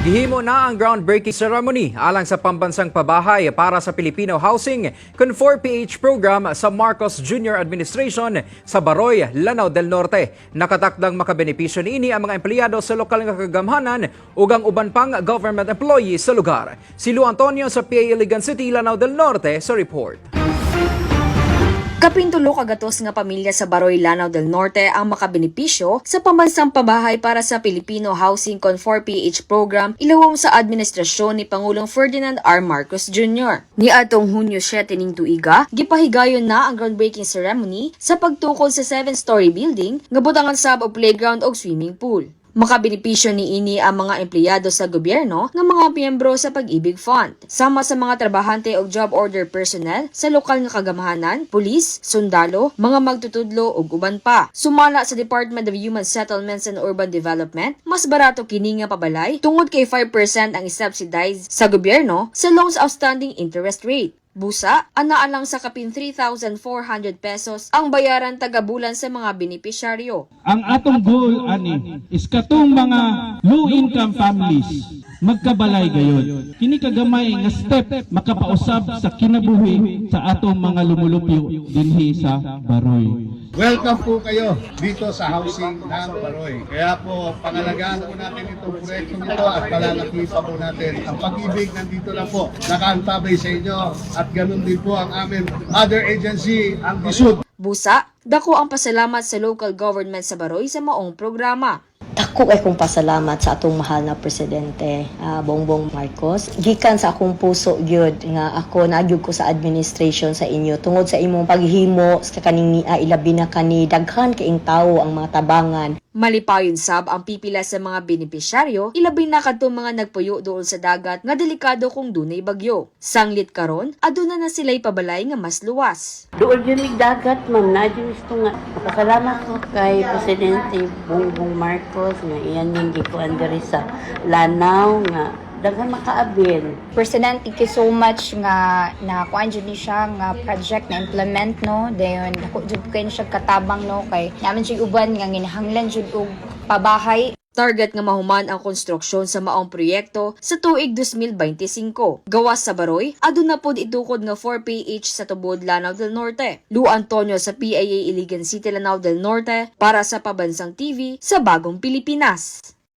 Gihimo na ang groundbreaking ceremony alang sa pambansang pabahay para sa Filipino Housing con 4PH program sa Marcos Jr. Administration sa Baroy, Lanao del Norte. Nakatakdang makabenepisyo niini ang mga empleyado sa lokal nga kagamhanan ug ang uban pang government employees sa lugar. Si Lu Antonio sa PA Iligan City, Lanao del Norte sa report. Kapintulo kagatos nga pamilya sa Baroy, Lanao del Norte ang makabenepisyo sa pambansang pabahay para sa Filipino Housing Con 4PH program ilawom sa administrasyon ni Pangulong Ferdinand R. Marcos Jr. Ni atong Hunyo 7 ning tuiga, gipahigayon na ang groundbreaking ceremony sa pagtukod sa 7-story building nga butangan sab og playground og swimming pool. Makabenepisyo ni ini ang mga empleyado sa gobyerno nga mga miyembro sa Pag-ibig Fund, sama sa mga trabahante o job order personnel sa lokal nga kagamahanan, pulis, sundalo, mga magtutudlo ug uban pa. Sumala sa Department of Human Settlements and Urban Development, mas barato kini nga pabalay tungod kay 5% ang subsidized sa gobyerno sa loans outstanding interest rate. Busa, anaa lang sa kapin 3,400 pesos ang bayaran tagabulan sa mga benepisyaryo. Ang atong goal ani is katong mga low income families magkabalay gayon. Kini kagamay nga step makapausab sa kinabuhi sa atong mga lumulupyo dinhi sa Baroy. Welcome po kayo dito sa housing ng Baroy. Kaya po, pangalagaan po natin itong proyekto nito at palalaki pa po natin. Ang pag-ibig nandito na po, nakaantabay sa inyo at ganun din po ang amin other agency, ang DISUD. Busa, dako ang pasalamat sa local government sa Baroy sa maong programa. Dako kay kong pasalamat sa atong mahal na presidente ah, Bongbong Marcos. Gikan sa akong puso gyud nga ako nagyud ko sa administration sa inyo tungod sa imong paghimo sa kaning uh, ilabi na kani daghan kaing tawo ang mga tabangan Malipayon sab ang pipila sa mga benepisyaryo, ilabi na kadtong mga nagpuyo dool sa dagat nga delikado kung dunay bagyo. Sanglit karon, aduna na sila'y pabalay nga mas luwas. Doon yun may dagat, ma'am. Nadyo gusto nga. Pasalamat ko kay Presidente Bongbong Marcos nga iyan yung gikuan sa Lanao nga daghan makaabil. President, thank you so much nga na kuan jud ni siya nga project na implement no. Dayon dako jud kay ni siya katabang no kay namin siya uban nga ginahanglan jud og pabahay Target nga mahuman ang konstruksyon sa maong proyekto sa tuig 2025. Gawas sa Baroy, aduna pod itukod nga 4PH sa tubod Lanao del Norte. Lu Antonio sa PIA Iligan City Lanao del Norte para sa Pabansang TV sa Bagong Pilipinas.